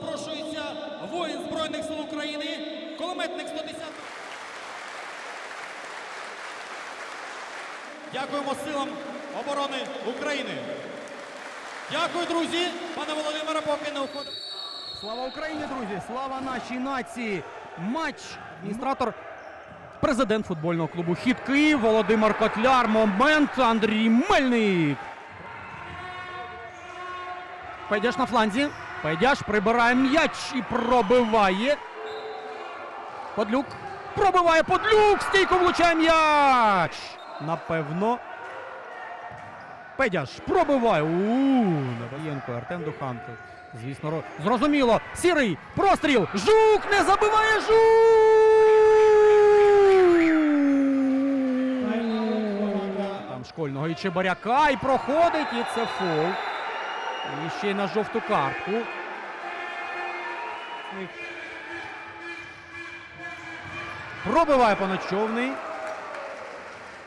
Запрошується воїн Збройних сил України, кулеметник 110. Дякуємо силам оборони України. Дякую, друзі. Пане Володимире, поки не уходимо. Слава Україні, друзі! Слава нашій нації! Матч адміністратор, президент футбольного клубу Хід Київ Володимир Котляр. Момент Андрій Мельник. Пойдеш на фланзі. Пойдеш, прибирає м'яч і пробиває. Подлюк. Пробиває Подлюк. Стійко влучає м'яч. Напевно. Педяш пробиває. У Набаєнко, Артем Духанко. Звісно, зрозуміло. Сірий простріл. Жук не забиває жук. Там школьного і Чебаряка і проходить, і це фол. І ще й на жовту картку. Пробиває поночовний.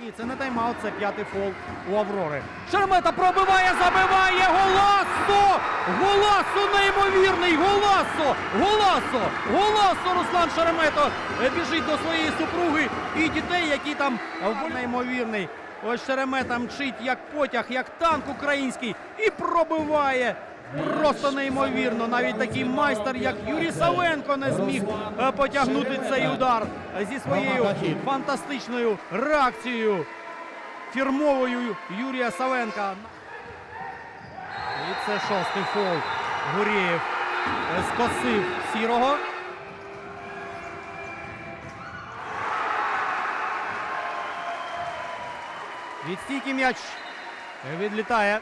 Ні, це не тайм-аут, це п'ятий фол у Аврори. Шермета пробиває, забиває Голасо! Голасо неймовірний! Голасо! Голасо! Голасо! Руслан Шеремето біжить до своєї супруги і дітей, які там неймовірний. Ось Шеремета мчить як потяг, як танк український і пробиває. Просто неймовірно. Навіть такий майстер, як Юрій Савенко, не зміг е, потягнути цей удар зі своєю фантастичною реакцією фірмовою Юрія Савенка. І це шостий фол. Гурєєв е, скосив сірого. Від стійки м'яч відлітає.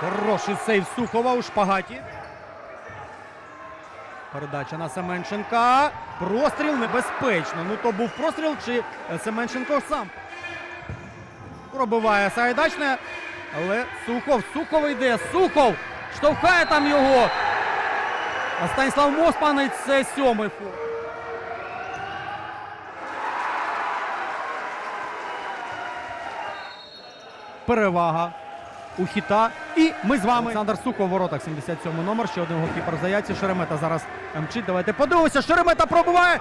Хороший сейв Сухова у шпагаті. Передача на Семенченка. Простріл небезпечно. Ну то був простріл чи е, Семенченко сам. Пробиває Сайдачне. Але Сухов. Сухов йде. Сухов. Штовхає там його. А Станіслав Моспанець це сьомий фол. Перевага у хіта. І ми з вами. Олександр Сухов воротах, 77 номер. Ще один голкіпер заявці. Шеремета зараз мчить. Давайте подивимося. Шеремета пробиває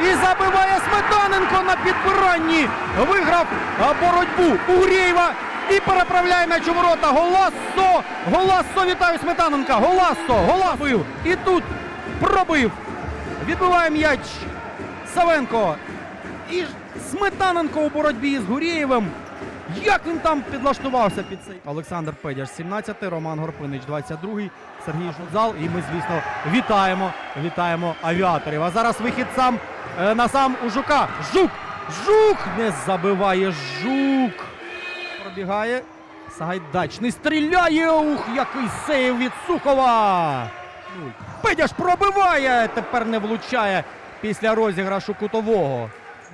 і забиває Сметаненко на підбиранні. Виграв боротьбу Угрєєва і переправляє м'яч у ворота. Голассо! Голассо вітаю Сметаненка! Голассо! Голасив! І тут пробив. Відбиває м'яч Савенко. І Сметаненко у боротьбі з Гурєєвим. Як він там підлаштувався під цей Олександр Педяш, 17-й, Роман Горпинич, 22-й, Сергій Жудзал. І ми, звісно, вітаємо, вітаємо авіаторів. А зараз вихід сам е, на сам у Жука. Жук! Жук не забиває Жук. Пробігає. Сагайдачний стріляє. Ух, який сейв від Сухова. Педяш пробиває. Тепер не влучає після розіграшу кутового.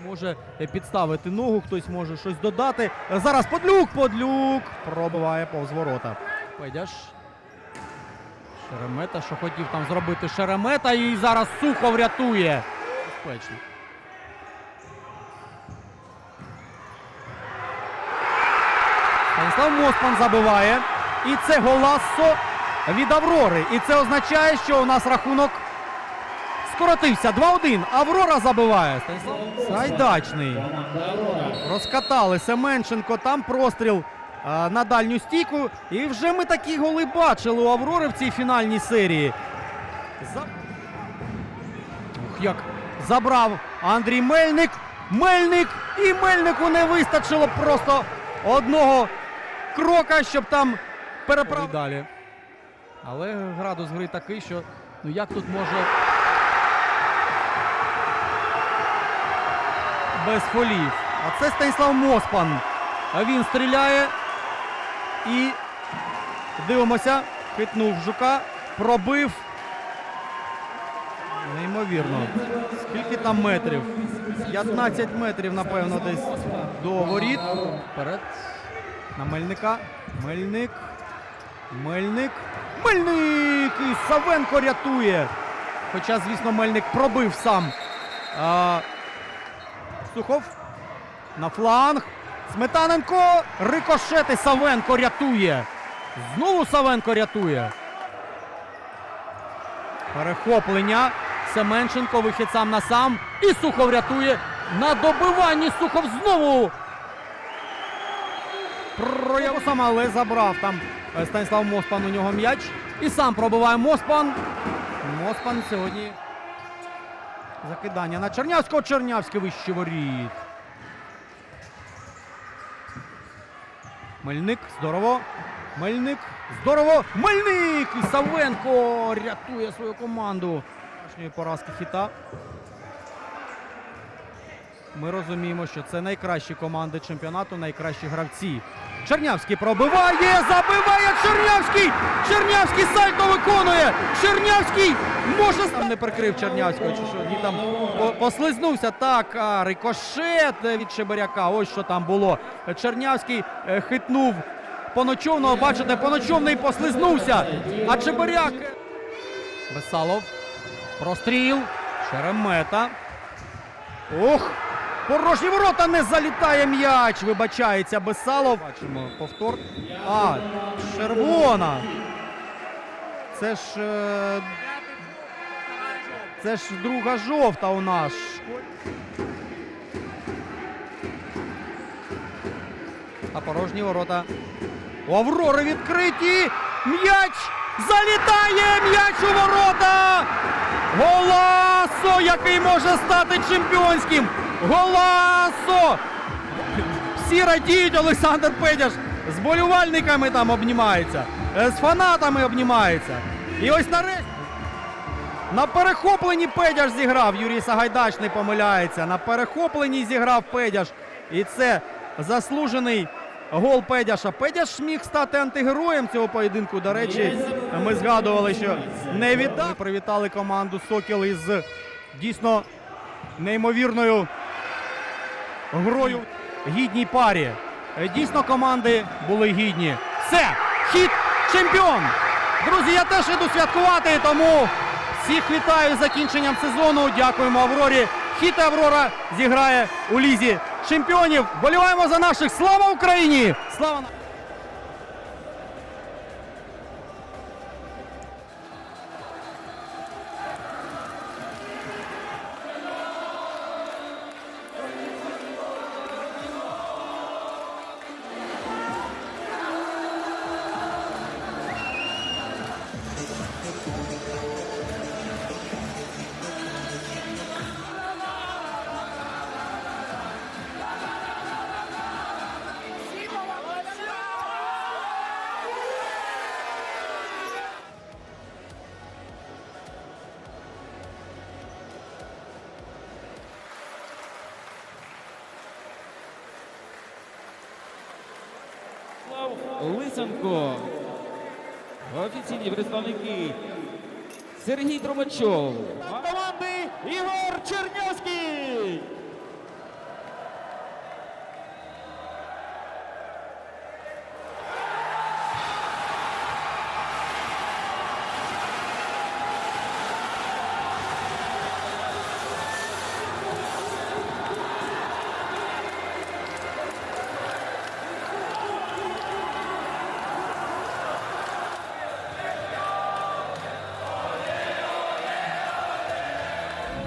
Може підставити ногу, хтось може щось додати. Зараз подлюк, подлюк. Пробиває повз ворота. Педяш. Шеремета, що хотів там зробити Шеремета, і зараз сухо врятує. Безпечно. Станіслав Моспан забиває. І це голассо від Аврори. І це означає, що у нас рахунок скоротився. 2-1. Аврора забиває. Сайдачний. Розкатали Семенченко. Там простріл а, на дальню стійку. І вже ми такі голи бачили у Аврори в цій фінальній серії. За... Як забрав Андрій Мельник. Мельник і Мельнику не вистачило просто одного крока, щоб там переправ далі. Але градус гри такий, що ну як тут може без фолів. А це Станіслав Моспан. А він стріляє і дивимося, хитнув жука, пробив. Неймовірно. Скільки там метрів? 15 метрів, напевно, десь до воріт. Вперед. На Мельника. Мельник. Мельник. Мельник! І Савенко рятує. Хоча, звісно, Мельник пробив сам. Сухов. На фланг. Сметаненко. Рикошети. Савенко рятує. Знову Савенко рятує. Перехоплення. Семенченко вихід сам на сам. І Сухов рятує. На добиванні Сухов знову. Прояву сам, але забрав там е, Станіслав Моспан у нього м'яч. І сам пробиває Моспан. Моспан сьогодні. Закидання на Чернявського. Чернявський вище воріт. Мельник. Здорово. Мельник. Здорово. Мельник! І Савенко рятує свою команду. Вчорашньої поразки хіта. Ми розуміємо, що це найкращі команди чемпіонату, найкращі гравці. Чернявський пробиває, забиває Чернявський! Чернявський сальто виконує! Чернявський може там не прикрив Чернявського, чи що він там послизнувся. Так, рикошет від Шеберяка. Ось що там було. Чернявський е, хитнув поночовного. Бачите, поночовний послизнувся. А Чебиряк. Бесалов. Простріл. Шеремета. Ох! Порожні ворота не залітає м'яч. Вибачається Бесалов. Бачимо повтор. А, червона. Це ж. е, Це ж друга жовта у нас. А порожні ворота. У Аврори відкриті. М'яч залітає! М'яч у ворота! Голасо, який може стати чемпіонським! Голасо! Всі радіють, Олександр Педяш з болівальниками там обнімається, е, з фанатами обнімається. І ось нарешті на перехопленні Педяш зіграв. Юрій Сагайдач не помиляється. На перехопленні зіграв Педяш. І це заслужений гол Педяша. Педяш міг стати антигероєм цього поєдинку. До речі, ми згадували, що не віддав. Привітали команду Сокіл із дійсно неймовірною грою гідній парі. Е, Дійсно, команди були гідні. Все, хід чемпіон. Друзі, я теж іду святкувати, тому всіх вітаю з закінченням сезону. Дякуємо Аврорі. Хіт Аврора зіграє у лізі чемпіонів. Боліваємо за наших. Слава Україні! Слава на- Лисенко. Офіційні представники Сергій Тромачов. Команди Ігор Чернявський.